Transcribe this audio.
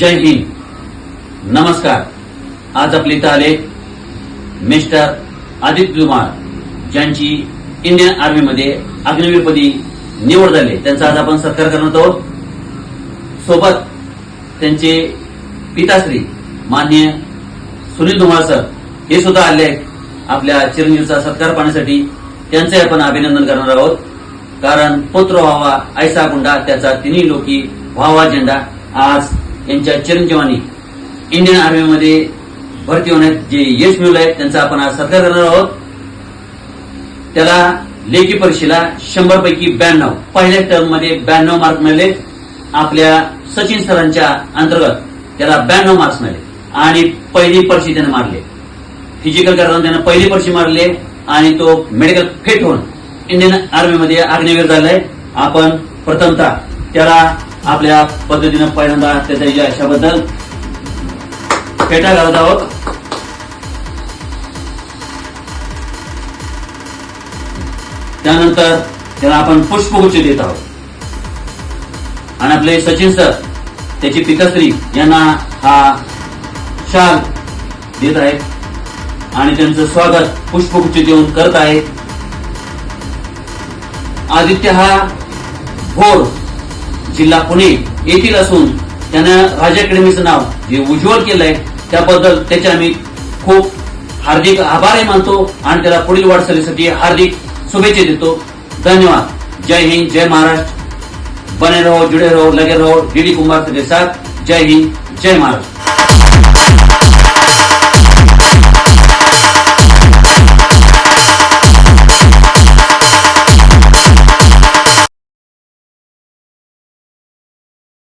जय हिंद। नमस्कार। आज आपले इथं आले मिस्टर आदित्य कुमार ज्यांची इंडियन आर्मीमध्ये अग्निवीरपदी निवड झाली. त्यांचा आज आपण सत्कार करणार आहोत. सोबत त्यांचे पिताश्री मान्य सुनील धुमाळ सर हे सुद्धा आले आहेत. आपल्या चिरंजीवचा सत्कार पाहण्यासाठी त्यांचे आपण अभिनंदन करणार आहोत. कारण पुत्र व्हावा ऐसा गुंडा त्याचा तिन्ही लोकी व्हावा झेंडा आज यांच्या चिरंजीवानी इंडियन आर्मीमध्ये भरती होण्यात जे यश मिळवलं आहे त्यांचा आपण आज सत्कार करणार आहोत. त्याला लेखी परीक्षेला शंभर पैकी ब्याण्णव पहिल्या टर्ममध्ये ब्याण्णव मार्क मिळाले. आपल्या सचिन सरांच्या अंतर्गत त्याला ब्याण्णव मार्क्स मिळाले. आणि पहिली परीक्षा त्यानं मारले. फिजिकल करताना त्यानं पहिली परीक्षा मारली आणि तो मेडिकल फिट होऊन इंडियन आर्मीमध्ये आग्नेवीर झालाय. आपण प्रथमतः त्याला आपल्या पद्धतीनं पहिल्यांदा त्याच्या यशाबद्दल फेटा घालत आहोत. त्यानंतर त्याला आपण पुष्पगुच्छ देत आहोत. आणि आपले सचिन सर त्याची पिताश्री यांना हा शाल देत आहेत. आणि त्यांचं स्वागत पुष्पगुच्छ देऊन करत आहेत. आदित्य हा भोर जिल्हा पुणे येथील असून त्यांना राजा अकॅडमीचं नाव जे उज्ज्वल केलंय त्याबद्दल त्याचे आम्ही खूप हार्दिक आभारही मानतो आणि त्याला पुढील वाटचालीसाठी हार्दिक शुभेच्छा देतो. धन्यवाद. जय हिंद जय महाराष्ट्र. बने रहो जुड़े रहो लगे रहो. डीडी कुमार के साथ. जय हिंद जय महाराष्ट्र.